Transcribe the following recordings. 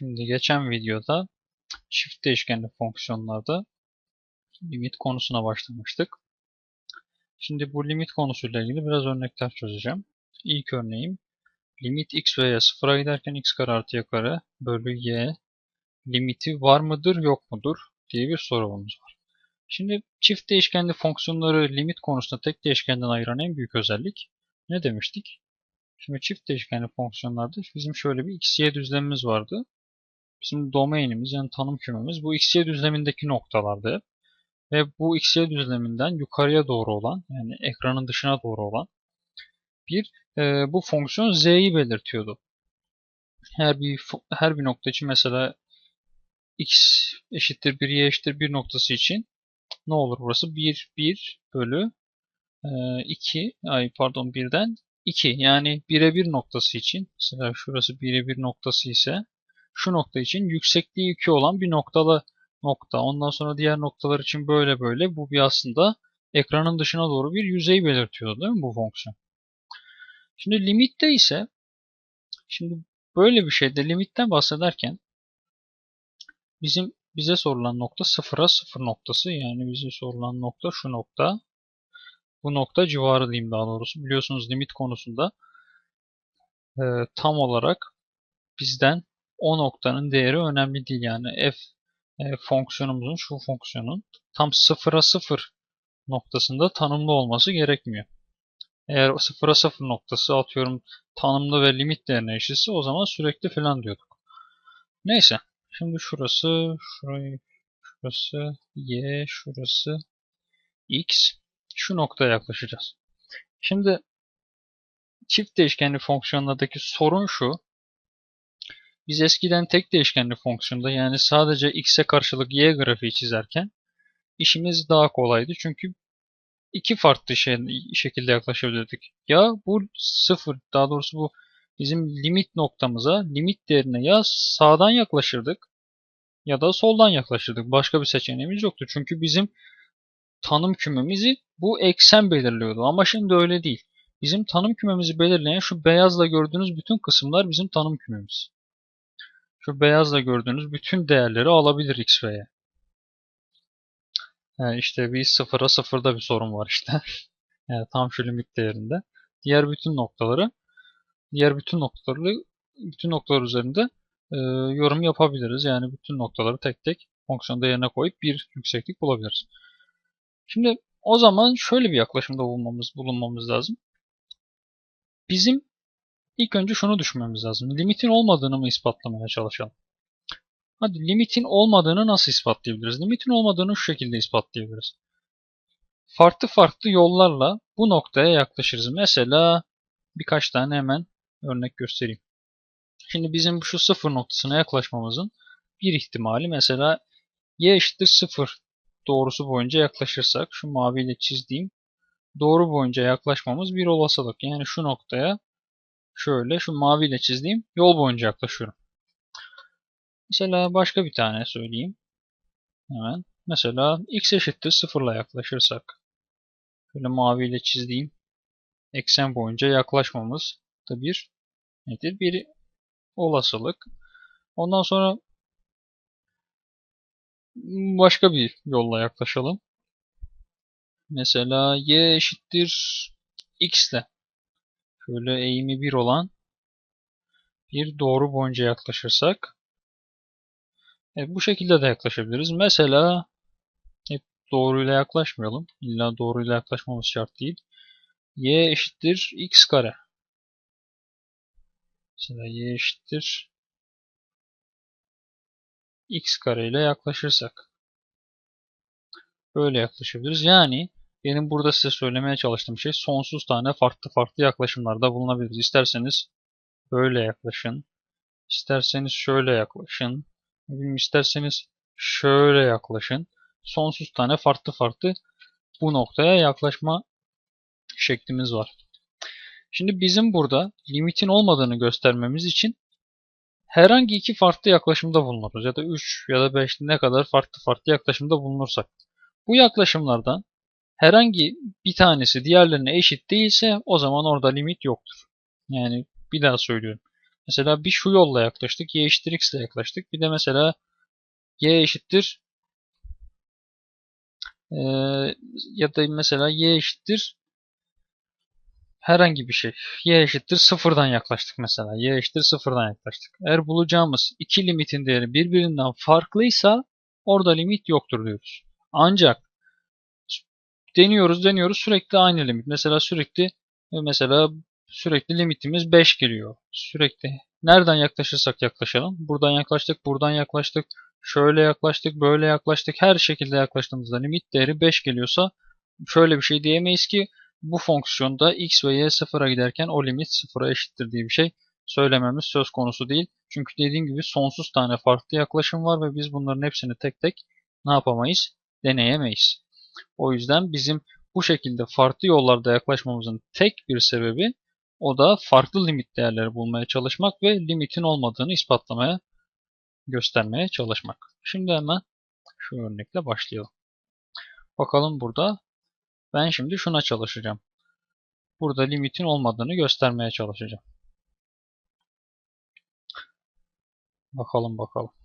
Şimdi geçen videoda çift değişkenli fonksiyonlarda limit konusuna başlamıştık. Şimdi bu limit konusuyla ilgili biraz örnekler çözeceğim. İlk örneğim limit x ve y sıfıra giderken x kare artı y kare bölü y limiti var mıdır yok mudur diye bir sorumuz var. Şimdi çift değişkenli fonksiyonları limit konusunda tek değişkenden ayıran en büyük özellik ne demiştik? Şimdi çift değişkenli fonksiyonlarda bizim şöyle bir x, y düzlemimiz vardı. Bizim domainimiz yani tanım kümemiz bu x, y düzlemindeki noktalardı. Ve bu x, y düzleminden yukarıya doğru olan yani ekranın dışına doğru olan bir e, bu fonksiyon z'yi belirtiyordu. Her bir her bir nokta için mesela x eşittir 1, y eşittir 1 noktası için ne olur burası? 1, 1 bölü e, 2, ay pardon 1'den 2 yani 1'e 1 noktası için mesela şurası 1'e 1 noktası ise şu nokta için yüksekliği 2 olan bir noktalı nokta. Ondan sonra diğer noktalar için böyle böyle bu bir aslında ekranın dışına doğru bir yüzey belirtiyor değil mi bu fonksiyon? Şimdi limitte ise şimdi böyle bir şeyde limitten bahsederken bizim bize sorulan nokta sıfıra sıfır noktası yani bize sorulan nokta şu nokta bu nokta civarı diyeyim daha doğrusu. Biliyorsunuz limit konusunda e, tam olarak bizden o noktanın değeri önemli değil. Yani f e, fonksiyonumuzun şu fonksiyonun tam sıfıra sıfır noktasında tanımlı olması gerekmiyor. Eğer sıfıra sıfır noktası atıyorum tanımlı ve limit değerine eşitse o zaman sürekli falan diyorduk. Neyse. Şimdi şurası, şurayı, şurası y, şurası x şu noktaya yaklaşacağız. Şimdi çift değişkenli fonksiyonlardaki sorun şu. Biz eskiden tek değişkenli fonksiyonda yani sadece x'e karşılık y grafiği çizerken işimiz daha kolaydı. Çünkü iki farklı şey, şekilde yaklaşabilirdik. Ya bu sıfır daha doğrusu bu bizim limit noktamıza limit değerine ya sağdan yaklaşırdık ya da soldan yaklaşırdık. Başka bir seçeneğimiz yoktu. Çünkü bizim tanım kümemizi bu eksen belirliyordu. Ama şimdi öyle değil. Bizim tanım kümemizi belirleyen şu beyazla gördüğünüz bütün kısımlar bizim tanım kümemiz. Şu beyazla gördüğünüz bütün değerleri alabilir x ve y. Yani işte bir sıfıra sıfırda bir sorun var işte. yani tam şu limit değerinde. Diğer bütün noktaları diğer bütün noktaları bütün noktalar üzerinde e, yorum yapabiliriz. Yani bütün noktaları tek tek fonksiyonda yerine koyup bir yükseklik bulabiliriz. Şimdi o zaman şöyle bir yaklaşımda bulunmamız, bulunmamız lazım. Bizim ilk önce şunu düşünmemiz lazım. Limitin olmadığını mı ispatlamaya çalışalım? Hadi limitin olmadığını nasıl ispatlayabiliriz? Limitin olmadığını şu şekilde ispatlayabiliriz. Farklı farklı yollarla bu noktaya yaklaşırız. Mesela birkaç tane hemen örnek göstereyim. Şimdi bizim şu sıfır noktasına yaklaşmamızın bir ihtimali mesela y eşittir sıfır doğrusu boyunca yaklaşırsak şu maviyle çizdiğim doğru boyunca yaklaşmamız bir olasılık. Yani şu noktaya şöyle şu maviyle çizdiğim yol boyunca yaklaşıyorum. Mesela başka bir tane söyleyeyim. Hemen. Mesela x eşittir sıfırla yaklaşırsak şöyle maviyle çizdiğim eksen boyunca yaklaşmamız da bir nedir? Bir olasılık. Ondan sonra başka bir yolla yaklaşalım. Mesela y eşittir x ile şöyle eğimi 1 olan bir doğru boyunca yaklaşırsak evet, bu şekilde de yaklaşabiliriz. Mesela hep doğruyla yaklaşmayalım. İlla doğruyla yaklaşmamız şart değil. y eşittir x kare. Mesela y eşittir x kare ile yaklaşırsak. Böyle yaklaşabiliriz. Yani benim burada size söylemeye çalıştığım şey sonsuz tane farklı farklı yaklaşımlarda bulunabiliriz. İsterseniz böyle yaklaşın. İsterseniz şöyle yaklaşın. İsterseniz şöyle yaklaşın. Sonsuz tane farklı farklı bu noktaya yaklaşma şeklimiz var. Şimdi bizim burada limitin olmadığını göstermemiz için herhangi iki farklı yaklaşımda bulunuruz ya da 3 ya da 5 ne kadar farklı farklı yaklaşımda bulunursak. Bu yaklaşımlardan herhangi bir tanesi diğerlerine eşit değilse o zaman orada limit yoktur. Yani bir daha söylüyorum. Mesela bir şu yolla yaklaştık. Y eşittir x ile yaklaştık. Bir de mesela y eşittir e, ya da mesela y eşittir herhangi bir şey. Y eşittir sıfırdan yaklaştık mesela. Y eşittir sıfırdan yaklaştık. Eğer bulacağımız iki limitin değeri birbirinden farklıysa orada limit yoktur diyoruz. Ancak deniyoruz deniyoruz sürekli aynı limit. Mesela sürekli mesela sürekli limitimiz 5 geliyor. Sürekli nereden yaklaşırsak yaklaşalım. Buradan yaklaştık, buradan yaklaştık. Şöyle yaklaştık, böyle yaklaştık. Her şekilde yaklaştığımızda limit değeri 5 geliyorsa şöyle bir şey diyemeyiz ki bu fonksiyonda x ve y sıfıra giderken o limit sıfıra eşittir diye bir şey söylememiz söz konusu değil. Çünkü dediğim gibi sonsuz tane farklı yaklaşım var ve biz bunların hepsini tek tek ne yapamayız? Deneyemeyiz. O yüzden bizim bu şekilde farklı yollarda yaklaşmamızın tek bir sebebi o da farklı limit değerleri bulmaya çalışmak ve limitin olmadığını ispatlamaya, göstermeye çalışmak. Şimdi hemen şu örnekle başlayalım. Bakalım burada ben şimdi şuna çalışacağım. Burada limitin olmadığını göstermeye çalışacağım. Bakalım bakalım.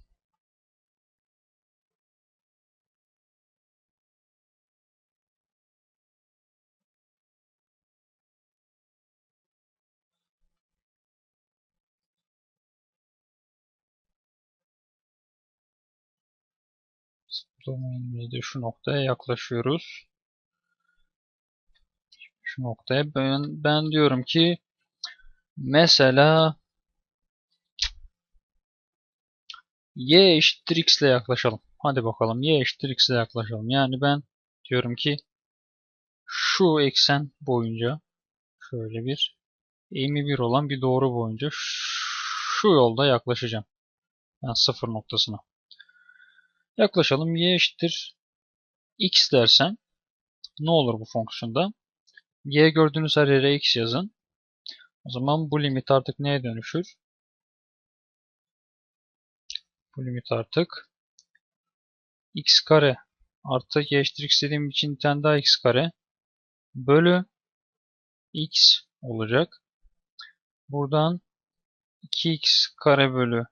Domainimizde şu noktaya yaklaşıyoruz. Şu noktaya ben, ben diyorum ki mesela y eşittir x ile yaklaşalım. Hadi bakalım y eşittir x ile yaklaşalım. Yani ben diyorum ki şu eksen boyunca şöyle bir eğimi bir olan bir doğru boyunca şu yolda yaklaşacağım. Yani sıfır noktasına. Yaklaşalım. y eşittir x dersen ne olur bu fonksiyonda? y gördüğünüz her yere x yazın. O zaman bu limit artık neye dönüşür? Bu limit artık x kare artı y eşittir x dediğim için bir tane daha x kare bölü x olacak. Buradan 2x kare bölü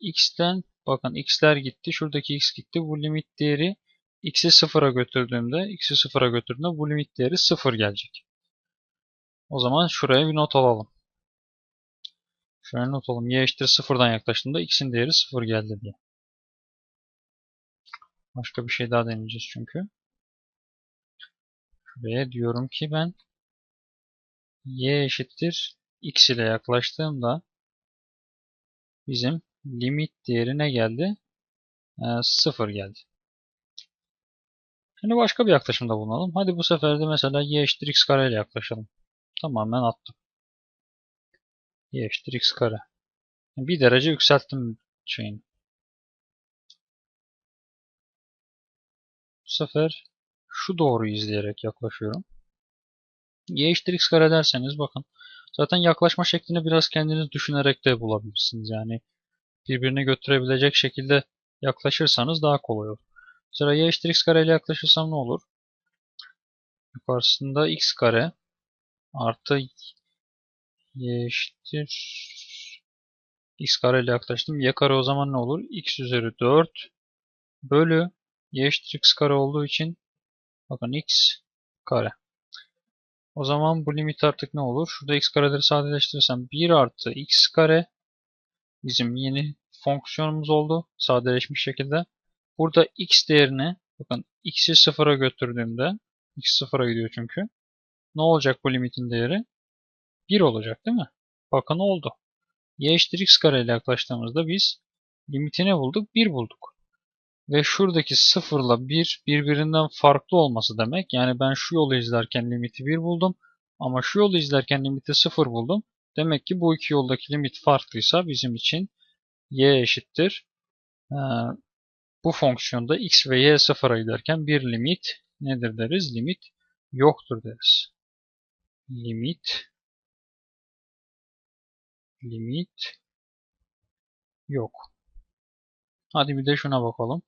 x'ten bakın x'ler gitti. Şuradaki x gitti. Bu limit değeri x'i sıfıra götürdüğümde x'i sıfıra götürdüğümde bu limit değeri sıfır gelecek. O zaman şuraya bir not alalım. Şöyle not alalım. Y eşittir sıfırdan yaklaştığında x'in değeri sıfır geldi diye. Başka bir şey daha deneyeceğiz çünkü. Şuraya diyorum ki ben y eşittir x ile yaklaştığımda bizim limit değeri ne geldi? Ee, sıfır geldi. Şimdi başka bir yaklaşımda bulunalım. Hadi bu sefer de mesela y eşittir x kare ile yaklaşalım. Tamamen attım. y eşittir x kare. Bir derece yükselttim şeyini. Bu sefer şu doğruyu izleyerek yaklaşıyorum. y eşittir x kare derseniz bakın. Zaten yaklaşma şeklini biraz kendiniz düşünerek de bulabilirsiniz. Yani birbirine götürebilecek şekilde yaklaşırsanız daha kolay olur. Mesela y eşittir x kare yaklaşırsam ne olur? Yukarısında x kare artı y eşittir x kare ile yaklaştım. y kare o zaman ne olur? x üzeri 4 bölü y eşittir x kare olduğu için bakın x kare. O zaman bu limit artık ne olur? Şurada x kareleri sadeleştirirsem 1 artı x kare bizim yeni fonksiyonumuz oldu. Sadeleşmiş şekilde. Burada x değerini bakın x'i sıfıra götürdüğümde x sıfıra gidiyor çünkü. Ne olacak bu limitin değeri? 1 olacak değil mi? Bakın oldu. y eşittir x kare ile yaklaştığımızda biz limitini bulduk? 1 bulduk. Ve şuradaki 0 ile 1 birbirinden farklı olması demek. Yani ben şu yolu izlerken limiti 1 buldum. Ama şu yolu izlerken limiti 0 buldum. Demek ki bu iki yoldaki limit farklıysa bizim için y eşittir. Ee, bu fonksiyonda x ve y sıfıra giderken bir limit nedir deriz? Limit yoktur deriz. Limit limit yok. Hadi bir de şuna bakalım.